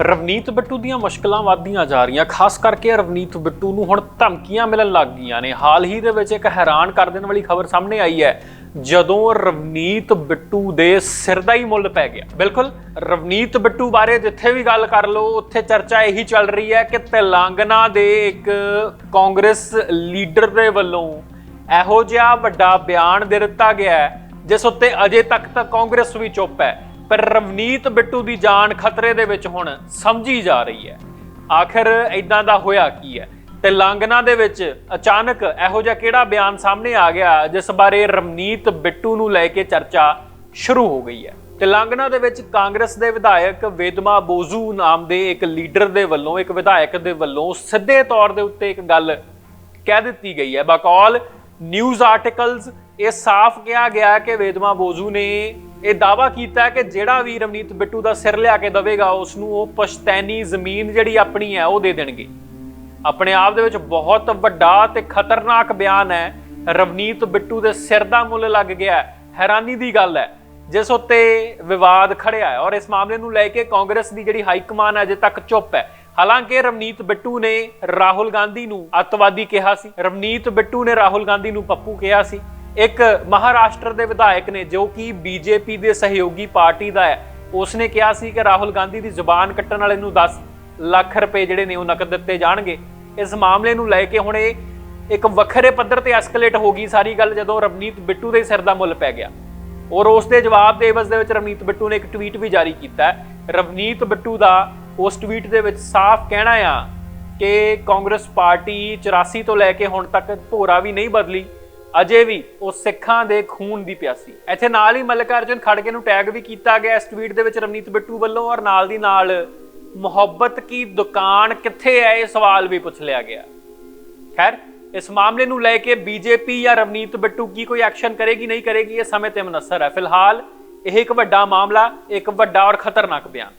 ਰਵਨੀਤ ਬਿੱਟੂ ਦੀਆਂ ਮੁਸ਼ਕਲਾਂ ਵਧਦੀਆਂ ਜਾ ਰਹੀਆਂ, ਖਾਸ ਕਰਕੇ ਰਵਨੀਤ ਬਿੱਟੂ ਨੂੰ ਹੁਣ ਧਮਕੀਆਂ ਮਿਲਣ ਲੱਗ ਗਈਆਂ ਨੇ। ਹਾਲ ਹੀ ਦੇ ਵਿੱਚ ਇੱਕ ਹੈਰਾਨ ਕਰ ਦੇਣ ਵਾਲੀ ਖਬਰ ਸਾਹਮਣੇ ਆਈ ਹੈ, ਜਦੋਂ ਰਵਨੀਤ ਬਿੱਟੂ ਦੇ ਸਿਰ ਦਾ ਹੀ ਮੁੱਲ ਪੈ ਗਿਆ। ਬਿਲਕੁਲ, ਰਵਨੀਤ ਬਿੱਟੂ ਬਾਰੇ ਜਿੱਥੇ ਵੀ ਗੱਲ ਕਰ ਲਓ, ਉੱਥੇ ਚਰਚਾ ਇਹੀ ਚੱਲ ਰਹੀ ਹੈ ਕਿ ਤੇਲੰਗਨਾ ਦੇ ਇੱਕ ਕਾਂਗਰਸ ਲੀਡਰ ਦੇ ਵੱਲੋਂ ਇਹੋ ਜਿਹਾ ਵੱਡਾ ਬਿਆਨ ਦੇ ਦਿੱਤਾ ਗਿਆ ਹੈ, ਜਿਸ ਉੱਤੇ ਅਜੇ ਤੱਕ ਤਾਂ ਕਾਂਗਰਸ ਵੀ ਚੁੱਪ ਹੈ। ਪਰ ਰਵਨੀਤ ਬਿੱਟੂ ਦੀ ਜਾਨ ਖਤਰੇ ਦੇ ਵਿੱਚ ਹੁਣ ਸਮਝੀ ਜਾ ਰਹੀ ਹੈ। ਆਖਰ ਇਦਾਂ ਦਾ ਹੋਇਆ ਕੀ ਹੈ? ਤੇਲੰਗਨਾ ਦੇ ਵਿੱਚ ਅਚਾਨਕ ਇਹੋ ਜਿਹਾ ਕਿਹੜਾ ਬਿਆਨ ਸਾਹਮਣੇ ਆ ਗਿਆ ਜਿਸ ਬਾਰੇ ਰਵਨੀਤ ਬਿੱਟੂ ਨੂੰ ਲੈ ਕੇ ਚਰਚਾ ਸ਼ੁਰੂ ਹੋ ਗਈ ਹੈ? ਤੇਲੰਗਨਾ ਦੇ ਵਿੱਚ ਕਾਂਗਰਸ ਦੇ ਵਿਧਾਇਕ ਵੇਦਮਾ ਬੋਜ਼ੂ ਨਾਮ ਦੇ ਇੱਕ ਲੀਡਰ ਦੇ ਵੱਲੋਂ, ਇੱਕ ਵਿਧਾਇਕ ਦੇ ਵੱਲੋਂ ਸਿੱਧੇ ਤੌਰ ਦੇ ਉੱਤੇ ਇੱਕ ਗੱਲ ਕਹਿ ਦਿੱਤੀ ਗਈ ਹੈ। ਬਕੌਲ ਨਿਊਜ਼ ਆਰਟੀਕਲਸ, ਇਹ ਸਾਫ਼ ਕਿਹਾ ਗਿਆ ਕਿ ਵੇਦਮਾ ਬੋਜ਼ੂ ਨੇ ਇਹ ਦਾਵਾ ਕੀਤਾ ਕਿ ਜਿਹੜਾ ਵੀ ਰਵਨੀਤ ਬਿੱਟੂ ਦਾ ਸਿਰ ਲਿਆ ਕੇ ਦਵੇਗਾ ਉਸ ਨੂੰ ਉਹ ਪਸ਼ਤੈਨੀ ਜ਼ਮੀਨ ਜਿਹੜੀ ਆਪਣੀ ਹੈ, ਉਹ ਦੇ ਦੇਣਗੇ। ਆਪਣੇ ਆਪ ਦੇ ਵਿੱਚ ਬਹੁਤ ਵੱਡਾ ਤੇ ਖਤਰਨਾਕ ਬਿਆਨ ਹੈ, ਰਵਨੀਤ ਬਿੱਟੂ ਦੇ ਸਿਰ ਦਾ ਮੁੱਲ ਲੱਗ ਗਿਆ ਹੈਰਾਨੀ ਦੀ ਗੱਲ ਹੈ, ਜਿਸ ਉੱਤੇ ਵਿਵਾਦ ਖੜਿਆ ਹੈ। ਔਰ ਇਸ ਮਾਮਲੇ ਨੂੰ ਲੈ ਕੇ ਕਾਂਗਰਸ ਦੀ ਜਿਹੜੀ ਹਾਈ ਕਮਾਨ ਅਜੇ ਤੱਕ ਚੁੱਪ ਹੈ। ਹਾਲਾਂਕਿ ਰਵਨੀਤ ਬਿੱਟੂ ਨੇ ਰਾਹੁਲ ਗਾਂਧੀ ਨੂੰ ਅੱਤਵਾਦੀ ਕਿਹਾ ਸੀ। ਰਵਨੀਤ ਬਿੱਟੂ ਨੇ ਰਾਹੁਲ ਗਾਂਧੀ ਨੂੰ ਪੱਪੂ ਕਿਹਾ ਸੀ। ਇੱਕ ਮਹਾਰਾਸ਼ਟਰ ਦੇ ਵਿਧਾਇਕ ਨੇ, ਜੋ ਕਿ ਬੀਜੇਪੀ ਦੇ ਸਹਿਯੋਗੀ ਪਾਰਟੀ ਦਾ ਹੈ, ਉਸਨੇ ਕਿਹਾ ਸੀ ਕਿ ਰਾਹੁਲ ਗਾਂਧੀ ਦੀ ਜ਼ੁਬਾਨ ਕੱਟਣ ਵਾਲੇ ਨੂੰ 10 ਲੱਖ ਰੁਪਏ ਜਿਹੜੇ ਨੇ ਉਹ ਨਕਦ ਦਿੱਤੇ ਜਾਣਗੇ। ਇਸ ਮਾਮਲੇ ਨੂੰ ਲੈ ਕੇ ਹੁਣ ਇਹ ਇੱਕ ਵੱਖਰੇ ਪੱਧਰ ਤੇ ਐਸਕੇਲੇਟ ਹੋ ਗਈ ਸਾਰੀ ਗੱਲ, ਜਦੋਂ ਰਵਨੀਤ ਬਿੱਟੂ ਦੇ ਸਿਰ ਦਾ ਮੁੱਲ ਪੈ ਗਿਆ। ਔਰ ਉਸ ਦੇ ਜਵਾਬ ਦੇ ਇਵਜ਼ ਦੇ ਵਿੱਚ ਰਵਨੀਤ ਬਿੱਟੂ ਨੇ ਇੱਕ ਟਵੀਟ ਵੀ ਜਾਰੀ ਕੀਤਾ ਰਵਨੀਤ ਬਿੱਟੂ ਦਾ ਉਸ ਟਵੀਟ ਦੇ ਵਿੱਚ ਸਾਫ਼ ਕਹਿਣਾ ਆ ਕਿ ਕਾਂਗਰਸ ਪਾਰਟੀ 84 ਤੋਂ ਲੈ ਕੇ ਹੁਣ ਤੱਕ ਭੋਰਾ ਵੀ ਨਹੀਂ ਬਦਲੀ। ਅਜੇ ਵੀ ਉਹ ਸਿੱਖਾਂ ਦੇ ਖੂਨ ਦੀ ਪਿਆਸੀ। ਇੱਥੇ ਨਾਲ ਹੀ ਮੱਲਿਕਾਰਜੁਨ ਖੜਗੇ ਨੂੰ ਟੈਗ ਵੀ ਕੀਤਾ ਗਿਆ ਇਸ ਟਵੀਟ ਦੇ ਵਿੱਚ ਰਵਨੀਤ ਬਿੱਟੂ ਵੱਲੋਂ ਔਰ ਨਾਲ ਦੀ ਨਾਲ ਮੁਹੱਬਤ ਕੀ ਦੁਕਾਨ ਕਿੱਥੇ ਹੈ? ਇਹ ਸਵਾਲ ਵੀ ਪੁੱਛ ਲਿਆ ਗਿਆ। ਖੈਰ, ਇਸ ਮਾਮਲੇ ਨੂੰ ਲੈ ਕੇ ਬੀਜੇਪੀ ਜਾਂ ਰਵਨੀਤ ਬਿੱਟੂ ਕੀ ਕੋਈ ਐਕਸ਼ਨ ਕਰੇਗੀ, ਨਹੀਂ ਕਰੇਗੀ, ਇਹ ਸਮੇਂ ਤੇ ਮਨਸਰ ਹੈ। ਫਿਲਹਾਲ ਇਹ ਇੱਕ ਵੱਡਾ ਮਾਮਲਾ, ਇੱਕ ਵੱਡਾ ਔਰ ਖਤਰਨਾਕ ਬਿਆਨ।